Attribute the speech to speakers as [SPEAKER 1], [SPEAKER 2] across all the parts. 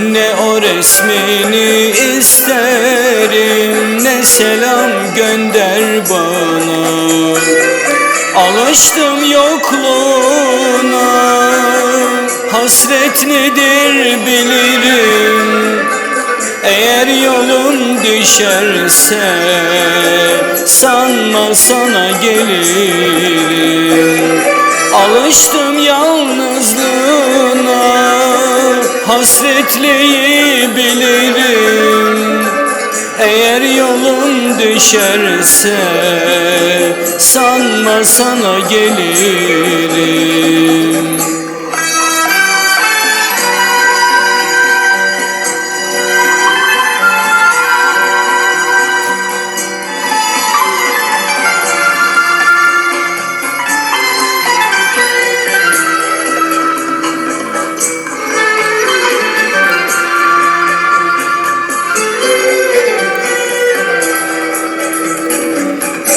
[SPEAKER 1] Ne o resmini isterim ne selam gönder bana. Alıştım yokluğuna hasret nedir bilirim. Eğer yolum düşerse sanma sana gelirim. Alıştım yalnızlığına hasretliği bilirim. Eğer yolum düşerse sanma sana gelirim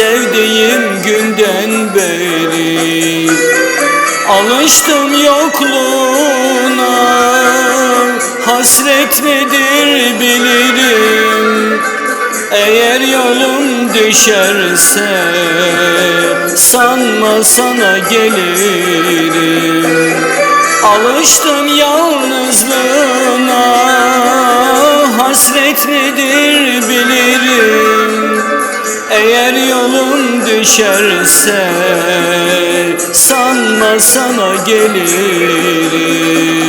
[SPEAKER 1] sevdiğim günden beri. Alıştım yokluğuna hasret nedir bilirim. Eğer yolum düşerse sanma sana gelirim. Alıştım yalnızlığına hasret nedir bilirim Eğer yolum düşerse sanma sana gelirim